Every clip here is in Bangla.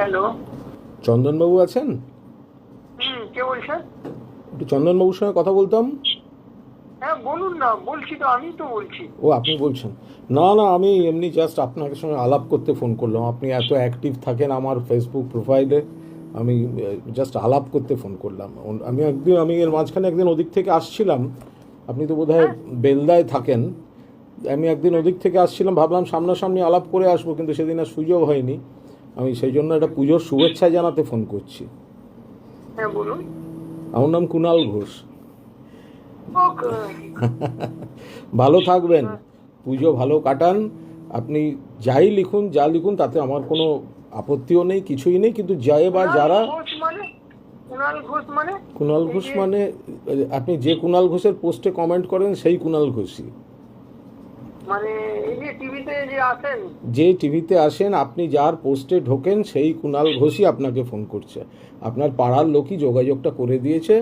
হ্যালো। চন্দনবাবু আছেন? হুম কে বলছেন? একটু চন্দনবাবুর সঙ্গে কথা বলতাম? হ্যাঁ বলুন না বলছি তো আমি তো বলছি। ও আপনি বলছেন। না না আমি এমনি জাস্ট আপনার সঙ্গে আলাপ করতে ফোন করলাম। আপনি এত অ্যাক্টিভ থাকেন আমার ফেসবুক প্রোফাইলে আমি জাস্ট আলাপ করতে ফোন করলাম। আমি একদিন আমি এর মাঝখানে একদিন ওদিক থেকে আসছিলাম। আপনি তো বোধহয় বেলদায় থাকেন। আমি একদিন ওদিক থেকে আসছিলাম ভাবলাম সামনাসামনি আলাপ করে আসব কিন্তু সেদিন আর সুযোগ হয়নি। আমি সেই জন্য একটা পুজোর শুভেচ্ছা জানাতে ফোন করছি। হ্যাঁ বলুন। আমার নাম কুনাল ঘোষ। ভালো থাকবেন পুজো ভালো কাটান। আপনি যাই লিখুন যা লিখুন তাতে আমার কোনো আপত্তিও নেই কিছুই নেই কিন্তু যায় বা যারা মানে? কুণাল ঘোষ মানে? কুণাল ঘোষ মানে আপনি যে কুণাল ঘোষের পোস্টে কমেন্ট করেন সেই কুণাল ঘোষই। মানে এই যে টিভিতে যে আসেন যে টিভিতে আসেন আপনি যার পোস্টে ঢোকেন সেই কুণাল ঘোষই আপনাকে ফোন করছে। আপনার পাড়ার লোকই যোগাযোগটা করে দিয়েছে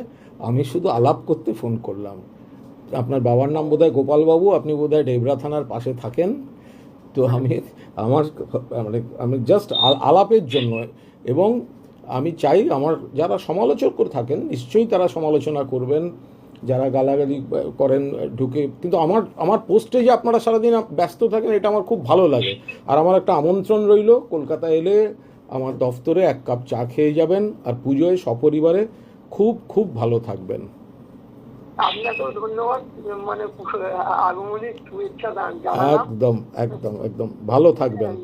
আমি শুধু আলাপ করতে ফোন করলাম। আপনার বাবার নাম বোধহয় গোপালবাবু আপনি বোধহয় ডেবরা থানার পাশে থাকেন। তো আমি আমার মানে আমি জাস্ট আলাপের জন্য। এবং আমি চাই আমার যারা সমালোচক করে থাকেন নিশ্চয়ই তারা সমালোচনা করবেন। যারা গালাগালি করেন ঢুকে। কিন্তু আমার আমার পোস্টে যে আপনারা সারাদিন ব্যস্ত থাকেন এটা আমার খুব ভালো লাগে। আর আমার একটা আমন্ত্রণ রইল কলকাতা এলে আমার দফতরে এক কাপ চা খেয়ে যাবেন আর পুজোয় সপরিবারে খুব খুব ভালো থাকবেন। আপনাকেও ধন্যবাদ মানে শুভেচ্ছা একদম একদম একদম। ভালো থাকবেন।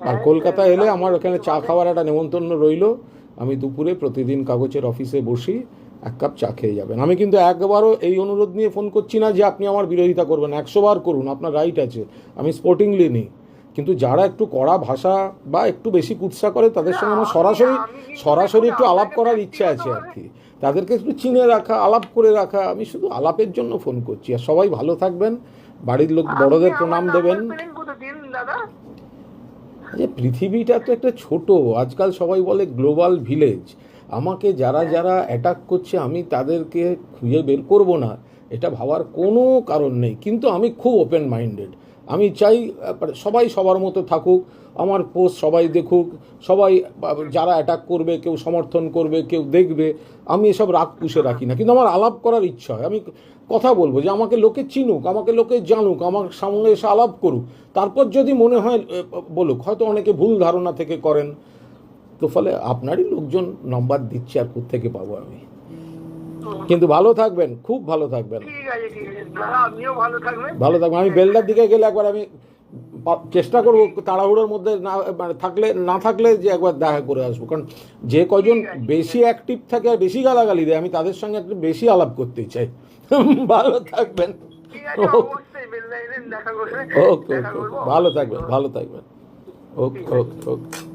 আর কলকাতা এলে আমার ওখানে চা খাওয়ার একটা নেমন্তন্ন রইল। আমি দুপুরে প্রতিদিন কাগজের অফিসে বসি। এক কাপ চা খেয়ে যাবেন। আমি কিন্তু একবারও এই অনুরোধ নিয়ে ফোন করছি না যে আপনি আমার বিরোধিতা করবেন। একশো বার করুন আপনার রাইট আছে। আমি স্পোর্টিংলি নিই। কিন্তু যারা একটু কড়া ভাষা বা একটু বেশি কুৎসা করে তাদের সঙ্গে আমার সরাসরি সরাসরি একটু আলাপ করার ইচ্ছে আছে আর কি। তাদেরকে একটু চিনে রাখা আলাপ করে রাখা। আমি শুধু আলাপের জন্য ফোন করছি। আর সবাই ভালো থাকবেন। বাড়ির লোক বড়দের প্রণাম দেবেন। যে পৃথিবীটা তো একটা ছোট। আজকাল সবাই বলে গ্লোবাল ভিলেজ আমাকে যারা যারা অ্যাটাক করছে, আমি তাদেরকে খুঁজে বের করব না। এটা ভাবার কোনো কারণ নেই। কিন্তু আমি খুব ওপেন মাইন্ডেড আমি চাই মানে সবাই সবার মতো থাকুক, আমার পোস্ট সবাই দেখুক, সবাই যারা অ্যাটাক করবে, কেউ সমর্থন করবে, কেউ দেখবে, আমি এসব রাগ পুষে রাখি না। কিন্তু আমার আলাপ করার ইচ্ছা হয়। আমি কথা বলব যে আমাকে লোকে চিনুক, আমাকে লোকে জানুক, আমার সামনে এসে আলাপ করুক। তারপর যদি মনে হয় বলুক, হয়তো অনেকে ভুল ধারণা থেকে করেন। তো ফলে আপনারই লোকজন নম্বর দিচ্ছে আর থেকে পাবো আমি। কিন্তু ভালো থাকবেন খুব ভালো থাকবেন। ভালো থাকবেন। আমি বেলদার দিকে গেলে একবার আমি চেষ্টা করব তাড়াহুড়োর মধ্যে না মানে থাকলে না থাকলে যে একবার দেখা করে আসব। কারণ যে কজন বেশি অ্যাক্টিভ থাকে আর বেশি গালাগালি দেয় আমি তাদের সঙ্গে একটু বেশি আলাপ করতে চাই। ভালো থাকবেন। ওকে। ওকে ভালো থাকবেন ভালো থাকবেন। ওকে ওকে ওকে।